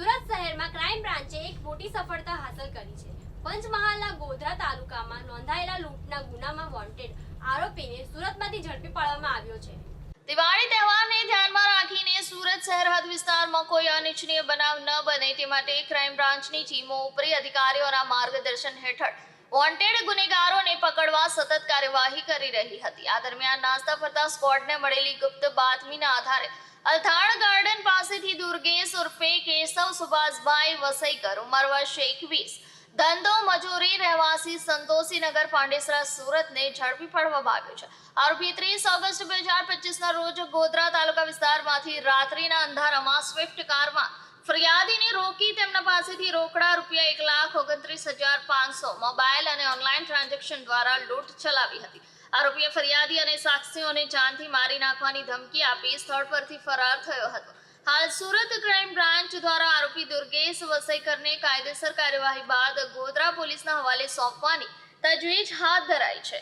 સુરત શહેરમાં ક્રાઇમ બ્રાન્ચે એક મોટી સફળતા હાંસલ કરી છે. પંચમહાલના ગોધરા તાલુકામાં નોંધાયેલા લૂંટના ગુનામાં વોન્ટેડ આરોપીને સુરતમાંથી ઝડપી પાડવામાં આવ્યો છે. દિવાળી તહેવારને ધ્યાનમાં રાખીને સુરત શહેર હદ વિસ્તારમાં કોઈ અનિચ્છનીય બનાવ ન બને તે માટે ક્રાઇમ બ્રાન્ચની ટીમો ઉપરી અધિકારીઓના માર્ગદર્શન હેઠળ વોન્ટેડ ગુનેગારોને પકડવા સતત કાર્યવાહી કરી રહી હતી. આ દરમિયાન નાસ્તા ફરતા સ્કોડને મળેલી ગુપ્ત બાતમીના આધારે અલથાણ ગાર્ડન પાસેથી દુર્ગેશ ઉર્ફે કેશવ સુભાષભાઈ વસઈકર ઉંમર વર્ષ એકવીસ. ધંધો મજૂરી, રહેવાસી સંતોષીનગર પાંડેસરા, સુરતને ઝડપી પાડવામાં આવ્યો છે. આરોપી ત્રીસ ઓગસ્ટ બે હજાર પચીસના રોજ ગોધરા તાલુકા વિસ્તારમાંથી રાત્રિના અંધારામાં સ્વિફ્ટ કારમાં ફરિયાદીને રોકી તેમના પાસેથી રોકડા રૂપિયા એક લાખ ઓગણત્રીસ હજાર પાંચસો મોબાઈલ અને ઓનલાઈન ટ્રાન્ઝેક્શન દ્વારા લૂંટ ચલાવી હતી. આરોપીએ ફરિયાદી અને સાક્ષીઓને જાનથી મારી નાખવાની ધમકી આપી સ્થળ પરથી ફરાર થયો હતો. હાલ સુરત ક્રાઇમ બ્રાન્ચ દ્વારા આરોપી દુર્ગેશ વસઈકરને કાયદેસર કાર્યવાહી બાદ ગોધરા પોલીસના હવાલે સોંપવાની તજવીજ હાથ ધરાઈ છે.